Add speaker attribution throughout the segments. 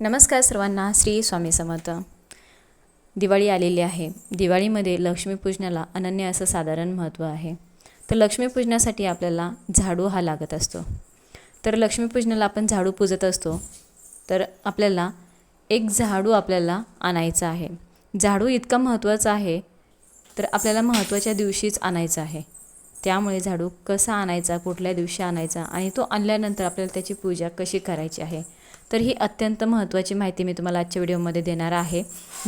Speaker 1: नमस्कार सर्वांना श्री स्वामी समर्थ. दिवाळी आलेली आहे. दिवाळीमध्ये लक्ष्मीपूजनाला अनन्य असं साधारण महत्त्व आहे. तर लक्ष्मीपूजनासाठी आपल्याला झाडू हा लागत असतो. तर लक्ष्मीपूजनाला आपण झाडू पूजत असतो तर आपल्याला एक झाडू आपल्याला आणायचा आहे. झाडू इतका महत्त्वाचा आहे तर आपल्याला महत्त्वाच्या दिवशीच आणायचा आहे. त्यामुळे झाडू कसा आणायचा कुठल्या दिवशी आणायचा आणि तो आणल्यानंतर आपल्याला त्याची पूजा कशी करायची आहे तर ही अत्यंत महत्त्वाची माहिती मी तुम्हाला आजच्या व्हिडिओमध्ये देणार आहे.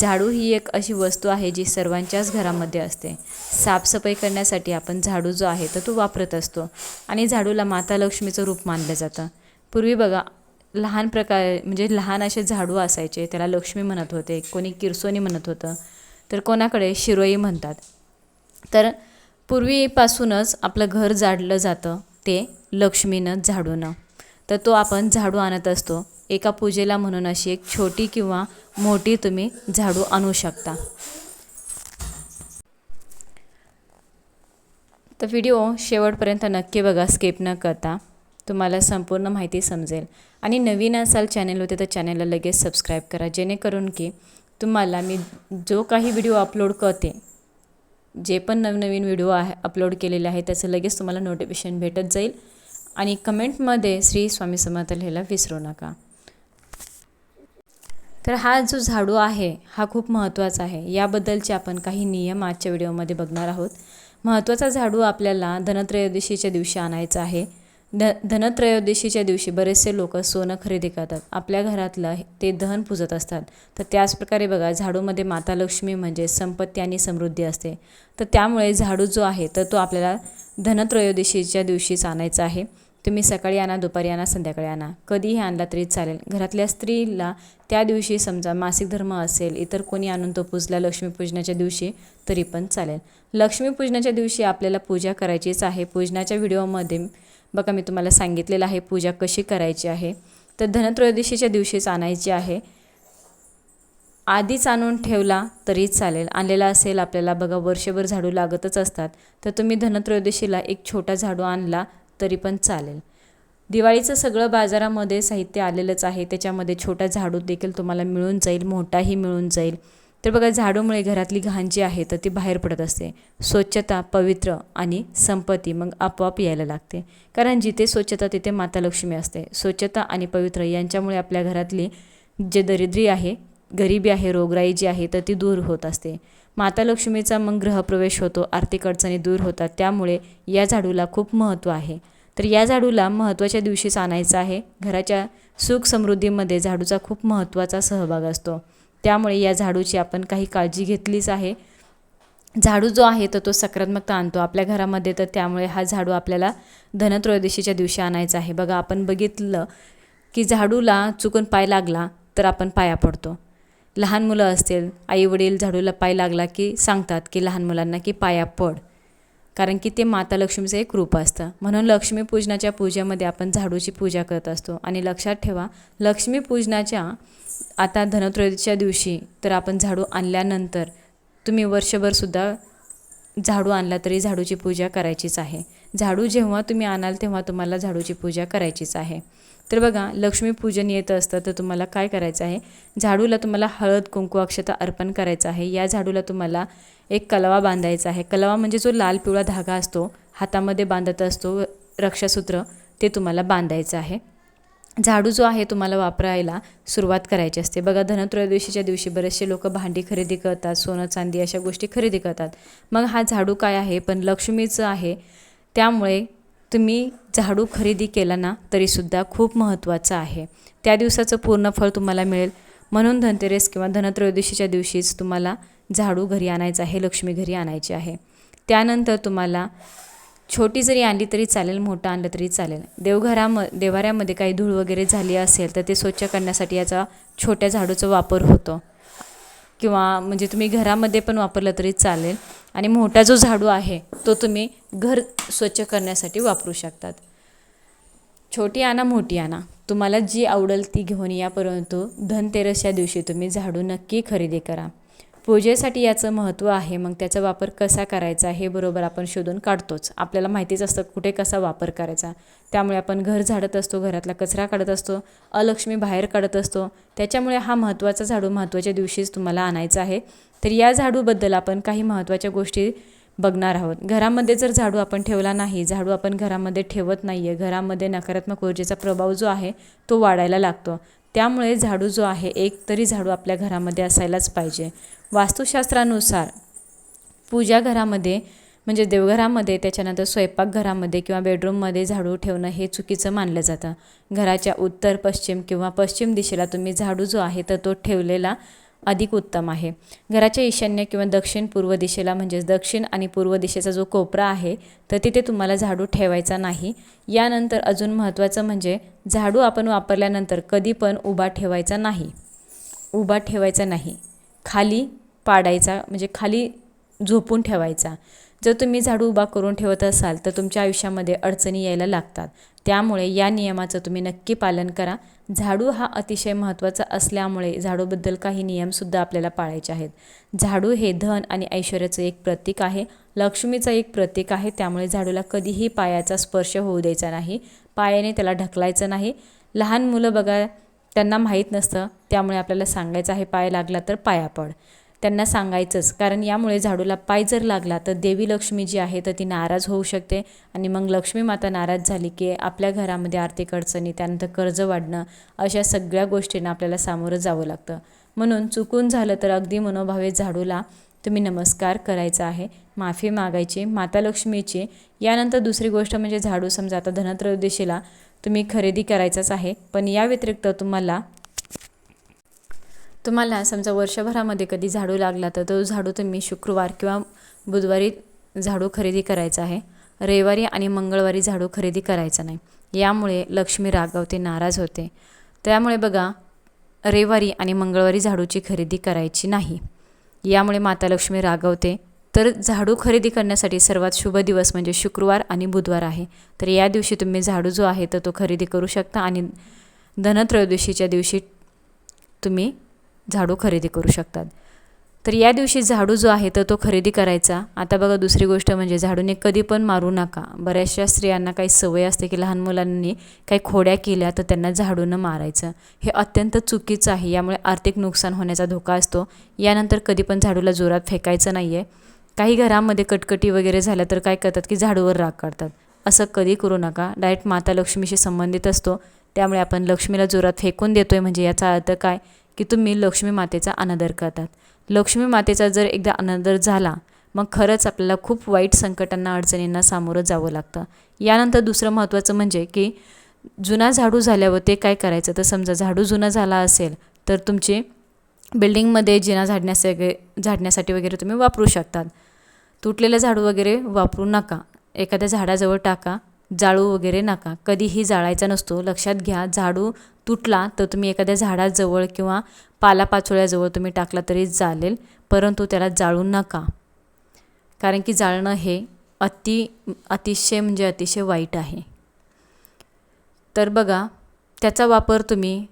Speaker 1: झाडू ही एक अशी वस्तू आहे जी सर्वांच्याच घरामध्ये असते. साफसफाई करण्यासाठी आपण झाडू जो आहे तर तो वापरत असतो आणि झाडूला माता लक्ष्मीचं रूप मानलं जातं. पूर्वी बघा लहान प्रकार म्हणजे लहान असे झाडू असायचे त्याला लक्ष्मी म्हणत होते कोणी किरसोनी म्हणत होतं तर कोणाकडे शिरोई म्हणतात. तर पूर्वीपासूनच आपलं घर जाडलं जातं ते लक्ष्मीनं झाडूनं. तर तो आपण झाडू आणत असतो. एका पूजेला म्हणून अशी एक छोटी किंवा मोठी तुम्ही झाडू आणू शकता. तर व्हिडिओ शेवटपर्यंत नक्की बघा स्किप न करता. तुम्हाला संपूर्ण माहिती समजेल. आणि नवीन असाल चॅनलवरती तर चॅनलला लगेच सबस्क्राईब करा जेणेकरून की तुम्हाला मी जो काही व्हिडिओ अपलोड करते जे पण नवनवीन व्हिडिओ आहे अपलोड केलेले आहे त्याचं लगेच तुम्हाला नोटिफिकेशन भेटत जाईल. आणि कमेंटमध्ये श्री स्वामी समर्थ लिहायला विसरू नका. तर हा जो झाडू आहे हा खूप महत्त्वाचा आहे. याबद्दलचे आपण काही नियम आजच्या व्हिडिओमध्ये बघणार आहोत. महत्त्वाचा झाडू आपल्याला धनत्रयोदशीच्या दिवशी आणायचा आहे. ध धनत्रयोदशीच्या दिवशी बरेचसे लोक सोनं खरेदी करतात. आपल्या घरातलं ते धन पूजत असतात. तर त्याचप्रकारे बघा झाडूमध्ये माता लक्ष्मी म्हणजे संपत्ती आणि समृद्धी असते. तर त्यामुळे झाडू जो आहे तर तो आपल्याला धनत्रयोदशीच्या दिवशीच आणायचा आहे. तुम्ही सकाळी आणा दुपारी आणा संध्याकाळी आणा. कधीही आणला तरी चालेल. घरातल्या स्त्रीला त्या दिवशी समजा मासिक धर्म असेल इतर कोणी आणून तो पूजला लक्ष्मीपूजनाच्या दिवशी तरी पण चालेल. लक्ष्मीपूजनाच्या दिवशी आपल्याला पूजा करायचीच आहे. पूजनाच्या व्हिडिओमध्ये बघा मी तुम्हाला सांगितलेलं आहे पूजा कशी करायची आहे. तर धनत्रयोदशीच्या दिवशीच आणायची आहे. आधीच आणून ठेवला तरी चालेल. आणलेला असेल आपल्याला बघा वर्षभर झाडू लागतच असतात. तर तुम्ही धनत्रयोदशीला एक छोटा झाडू आणला तरी पण चालेल. दिवाळीचं सगळं बाजारामध्ये साहित्य आलेलंच आहे. त्याच्यामध्ये छोटा झाडू देखील तुम्हाला मिळून जाईल मोठाही मिळून जाईल. तर बघा झाडूमुळे घरातली घाण जी आहे तर ती बाहेर पडत असते. स्वच्छता पवित्र आणि संपत्ती मग आपोआप यायला लागते. कारण जिथे स्वच्छता तिथे माता लक्ष्मी असते. स्वच्छता आणि पवित्र यांच्यामुळे आपल्या घरातली जे दरिद्री आहे गरिबी आहे रोगराई जी आहे तर ती दूर होत असते. माता लक्ष्मीचा मग ग्रहप्रवेश होतो आर्थिक अडचणी दूर होतात. त्यामुळे या झाडूला खूप महत्त्व आहे. तर या झाडूला महत्त्वाच्या दिवशीच आणायचं आहे. घराच्या सुख समृद्धीमध्ये झाडूचा खूप महत्त्वाचा सहभाग असतो. त्यामुळे या झाडूची आपण काही काळजी घेतलीच आहे. झाडू जो आहे तर तो सकारात्मकता आणतो आपल्या घरामध्ये तर त्यामुळे हा झाडू आपल्याला धनत्रयोदशीच्या दिवशी आणायचा आहे. बघा आपण बघितलं की झाडूला चुकून पाय लागला तर आपण पाया पडतो. लहान मुलं असतील आईवडील झाडूला पाय लागला की सांगतात की लहान मुलांना की पाया पड. कारण की ते माता लक्ष्मीचं एक रूप असतं. म्हणून लक्ष्मीपूजनाच्या पूजेमध्ये आपण झाडूची पूजा करत असतो. आणि लक्षात ठेवा लक्ष्मीपूजनाच्या आता धनत्रयोदशीच्या दिवशी तर आपण झाडू आणल्यानंतर तुम्ही वर्षभरसुद्धा झाडू आणला तरी झाडूची पूजा करायचीच आहे. झाडू जेव्हा तुम्ही आणाल तेव्हा तुम्हाला झाडूची पूजा करायचीच आहे. तर बघा लक्ष्मीपूजन येत असतं तर तुम्हाला काय करायचं आहे? झाडूला तुम्हाला हळद कुंकू अक्षता अर्पण करायचं आहे. या झाडूला तुम्हाला एक कलवा बांधायचा आहे. कलवा म्हणजे जो लाल पिवळा धागा असतो हातामध्ये बांधत असतो रक्षासूत्र ते तुम्हाला बांधायचं आहे. झाडू जो आहे तुम्हाला वापरायला सुरुवात करायची असते. बघा धनत्रयोदशीच्या दिवशी बरेचसे लोक भांडी खरेदी करतात सोनं चांदी अशा गोष्टी खरेदी करतात. मग हा झाडू काय आहे? पण लक्ष्मीचं आहे. त्यामुळे तुम्ही झाडू खरेदी केला ना तरीसुद्धा खूप महत्त्वाचं आहे. त्या दिवसाचं पूर्ण फळ तुम्हाला मिळेल. म्हणून धनतेरेस किंवा धनत्रयोदशीच्या दिवशीच तुम्हाला झाडू घरी आणायचं आहे लक्ष्मी घरी आणायची आहे. त्यानंतर तुम्हाला छोटी जरी आणली तरी चालेल मोठं आणलं तरी चालेल. देवघराम देवाऱ्यामध्ये काही धूळ वगैरे झाली असेल तर ते स्वच्छ करण्यासाठी याचा छोट्या झाडूचा वापर होतो. किंवा म्हणजे तुम्ही घरामध्ये पण वापरलं तरी चालेल. आणि मोठा जो झाडू आहे तो तुम्ही घर स्वच्छ करण्यासाठी वापरू शकतात. छोटी आणा मोठी आणा. तुम्हाला जी आवडेल ती घेऊन या परंतु धनतेरसच्या दिवशी तुम्ही झाडू नक्की खरेदी करा. पूजेसाठी याचं महत्त्व आहे मग त्याचा वापर कसा करायचा हे बरोबर आपण शोधून काढतोच. आपल्याला माहितीच असतं कुठे कसा वापर करायचा. त्यामुळे आपण घर झाडत असतो घरातला कचरा काढत असतो अलक्ष्मी बाहेर काढत असतो. त्याच्यामुळे हा महत्त्वाचा झाडू महत्त्वाच्या दिवशीच तुम्हाला आणायचा आहे. तर या झाडूबद्दल आपण काही महत्त्वाच्या गोष्टी बघणार आहोत. घरामध्ये जर झाडू आपण ठेवला नाही झाडू आपण घरामध्ये ठेवत नाही आहे घरामध्ये नकारात्मक ऊर्जेचा प्रभाव जो आहे तो वाढायला लागतो. त्यामुळे झाडू जो आहे एक तरी झाडू आपल्या घरामध्ये असायलाच पाहिजे. वास्तुशास्त्रानुसार पूजा घरामध्ये म्हणजे देवघरामध्ये त्याच्यानंतर स्वयंपाकघरामध्ये किंवा बेडरूममध्ये झाडू ठेवणं हे चुकीचं मानलं जातं. घराच्या उत्तर पश्चिम किंवा पश्चिम दिशेला तुम्ही झाडू जो आहे तर तो ठेवलेला अधिक उत्तम आहे. घराच्या ईशान्य किंवा दक्षिण पूर्व दिशेला म्हणजेच दक्षिण आणि पूर्व दिशेचा जो कोपरा आहे तर तिथे तुम्हाला झाडू ठेवायचा नाही. यानंतर अजून महत्त्वाचं म्हणजे झाडू आपण वापरल्यानंतर कधी पण उभा ठेवायचा नाही. उभा ठेवायचा नाही. खाली पाडायचा म्हणजे खाली झोपून ठेवायचा. जर तुम्ही झाडू उभा करून ठेवत असाल तर तुमच्या आयुष्यामध्ये अडचणी यायला लागतात. त्यामुळे या नियमाचं तुम्ही नक्की पालन करा. झाडू हा अतिशय महत्त्वाचा असल्यामुळे झाडूबद्दल काही नियमसुद्धा आपल्याला पाळायचे आहेत. झाडू हे धन आणि ऐश्वर्याचं एक प्रतीक आहे. लक्ष्मीचं एक प्रतीक आहे. त्यामुळे झाडूला कधीही पायाचा स्पर्श होऊ द्यायचा नाही. पायाने त्याला ढकलायचं नाही. लहान मुलं बघा त्यांना माहीत नसतं. त्यामुळे आपल्याला सांगायचं आहे पाय लागला तर पाया पड. त्यांना सांगायचंच. कारण यामुळे झाडूला पाय जर लागला तर देवी लक्ष्मी जी आहे तर ती नाराज होऊ शकते. आणि मग लक्ष्मी माता नाराज झाली की आपल्या घरामध्ये आर्थिक अडचणी त्यानंतर कर्ज वाढणं अशा सगळ्या गोष्टींना आपल्याला सामोरं जावं लागतं. म्हणून चुकून झालं तर अगदी मनोभावे झाडूला तुम्ही नमस्कार करायचा आहे. माफी मागायची माता लक्ष्मीची. यानंतर दुसरी गोष्ट म्हणजे झाडू समजा आता धनत्रयोदशीला तुम्ही खरेदी करायचाच आहे. पण या व्यतिरिक्त तुम्हाला तुम्हाला समजा वर्षभरामध्ये कधी झाडू लागला तर तो झाडू तुम्ही शुक्रवार किंवा बुधवारी झाडू खरेदी करायचा आहे. रविवारी आणि मंगळवारी झाडू खरेदी करायचा नाही. यामुळे लक्ष्मी रागावते नाराज होते. त्यामुळे बघा रविवारी आणि मंगळवारी झाडूची खरेदी करायची नाही. यामुळे माता लक्ष्मी रागवते तर झाडू खरेदी करण्यासाठी सर्वात शुभ दिवस म्हणजे शुक्रवार आणि बुधवार आहे. तर या दिवशी तुम्ही झाडू जो आहे तर तो खरेदी करू शकता आणि धनत्रयोदशीच्या दिवशी तुम्ही झाडू खरेदी करू शकतात. तर या दिवशी झाडू जो आहे तर तो खरेदी करायचा. आता बघा दुसरी गोष्ट म्हणजे झाडूने कधी पण मारू नका. बऱ्याचशा स्त्रियांना काही सवय असते की लहान मुलांनी काही खोड्या केल्या तर त्यांना झाडूनं मारायचं. हे अत्यंत चुकीचं आहे. यामुळे आर्थिक नुकसान होण्याचा धोका असतो. यानंतर कधी पण झाडूला जोरात फेकायचं नाही आहे काही घरामध्ये कटकटी वगैरे झाल्या तर काय करतात की झाडूवर राग काढतात. असं कधी करू नका. डायरेक्ट माता लक्ष्मीशी संबंधित असतो. त्यामुळे आपण लक्ष्मीला जोरात फेकून देतो आहे म्हणजे याचा अर्थ काय? की तुम्ही लक्ष्मी मातेचा अनादर करतात. लक्ष्मी मातेचा जर एकदा अनादर झाला मग खरंच आपल्याला खूप वाईट संकटांना अडचणींना सामोरं जावं लागतं. यानंतर दुसरं महत्त्वाचं म्हणजे की जुना झाडू झाल्यावर ते काय करायचं? तर समजा झाडू जुना झाला असेल तर तुमची बिल्डिंगमध्ये जिना वगैरे झाडण्यासाठी वगैरे तुम्ही वापरू शकतात. तुटलेलं झाडू वगैरे वापरू नका. एखाद्या झाडाजवळ टाका. जाळू वगैरे नका. कधीही जाळायचा नसतो. लक्षात घ्या झाडू तुटला तर तुम्ही एखाद्या झाडाजवळ किंवा पालापाचोळ्याजवळ तुम्ही टाकला तरी चालेल परंतु त्याला जाळू नका. कारण की जाळणं हे अति अतिशय म्हणजे अतिशय वाईट आहे. तर बघा त्याचा वापर तुम्ही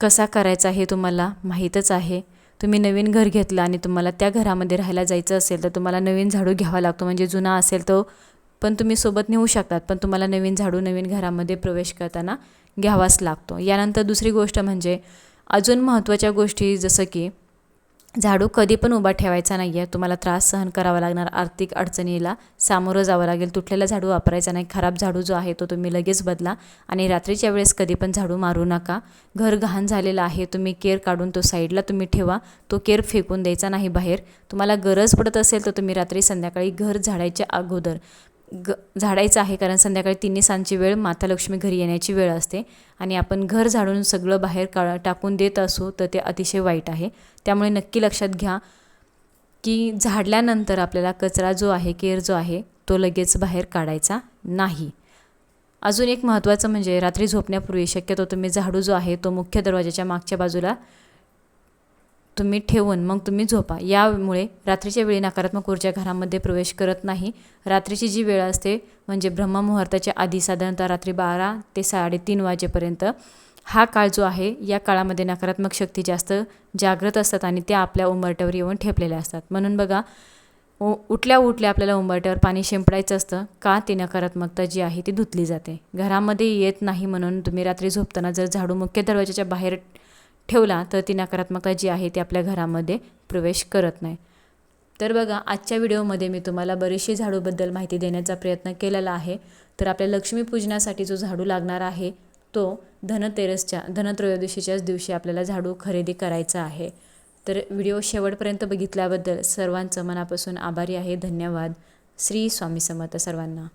Speaker 1: कसा करायचा हे तुम्हाला माहीतच आहे. तुम्ही नवीन घर घेतलं आणि तुम्हाला त्या घरामध्ये राहायला जायचं असेल तर तुम्हाला नवीन झाडू घ्यावा लागतो. म्हणजे जुना असेल तो पण तुम्ही सोबत नेऊ शकतात पण तुम्हाला नवीन झाडू नवीन घरामध्ये प्रवेश करताना घ्यावाच लागतो. यानंतर दुसरी गोष्ट म्हणजे अजून महत्त्वाच्या गोष्टी जसं की झाडू कधी पण उभा ठेवायचा नाही आहे तुम्हाला त्रास सहन करावा लागणार आर्थिक अडचणीला सामोरं जावं लागेल तुटलेला झाडू वापरायचा नाही खराब झाडू जो आहे तो तुम्ही लगेच बदला आणि रात्रीच्या वेळेस कधी पण झाडू मारू नका. घर घाण झालेलं आहे तुम्ही केर काढून तो साईडला तुम्ही ठेवा तो केर फेकून द्यायचा नाही बाहेर. तुम्हाला गरज पडत असेल तर तुम्ही रात्री संध्याकाळी घर झाडायच्या अगोदर ग झाडायचं आहे कारण संध्याकाळी तिन्ही सांजची वेळ माता लक्ष्मी घरी येण्याची वेळ असते. आणि आपण घर झाडून सगळं बाहेर का टाकून देत असू तर ते अतिशय वाईट आहे. त्यामुळे नक्की लक्षात घ्या की झाडल्यानंतर आपल्याला कचरा जो आहे केर जो आहे तो लगेच बाहेर काढायचा नाही. अजून एक महत्त्वाचं म्हणजे रात्री झोपण्यापूर्वी शक्यतो तुम्ही झाडू जो आहे तो मुख्य दरवाजाच्या मागच्या बाजूला तुम्ही ठेवून मग तुम्ही झोपा. यामुळे रात्रीच्या वेळी नकारात्मक ऊर्जा घरामध्ये प्रवेश करत नाही. रात्रीची जी वेळ असते म्हणजे ब्रह्ममुहूर्ताच्या आधी साधारणतः रात्री बारा ते साडेतीन वाजेपर्यंत हा काळ जो आहे या काळामध्ये नकारात्मक शक्ती जास्त जागृत असतात आणि त्या आपल्या उंबरट्यावर येऊन ठेपलेल्या असतात. म्हणून बघा उ उठल्या उठल्या आपल्याला उंबरट्यावर पाणी शिंपडायचं असतं का ती नकारात्मकता जी आहे ती धुतली जाते. घरामध्ये येत नाही म्हणून तुम्ही रात्री झोपताना जर झाडू मुख्य दरवाजाच्या बाहेर ठेवला तर ती नकारात्मकता जी आहे ती आपल्या घरामध्ये प्रवेश करत नाही. तर बघा आजच्या व्हिडिओमध्ये मी तुम्हाला बरीचशी झाडूबद्दल माहिती देण्याचा प्रयत्न केलेला आहे. तर आपल्या लक्ष्मीपूजनासाठी जो झाडू लागणार आहे तो धनतेरसच्या धनत्रयोदशीच्याच दिवशी आपल्याला झाडू खरेदी करायचा आहे. तर व्हिडिओ शेवटपर्यंत बघितल्याबद्दल सर्वांचं मनापासून आभारी आहे. धन्यवाद. श्री स्वामी समर्थ सर्वांना.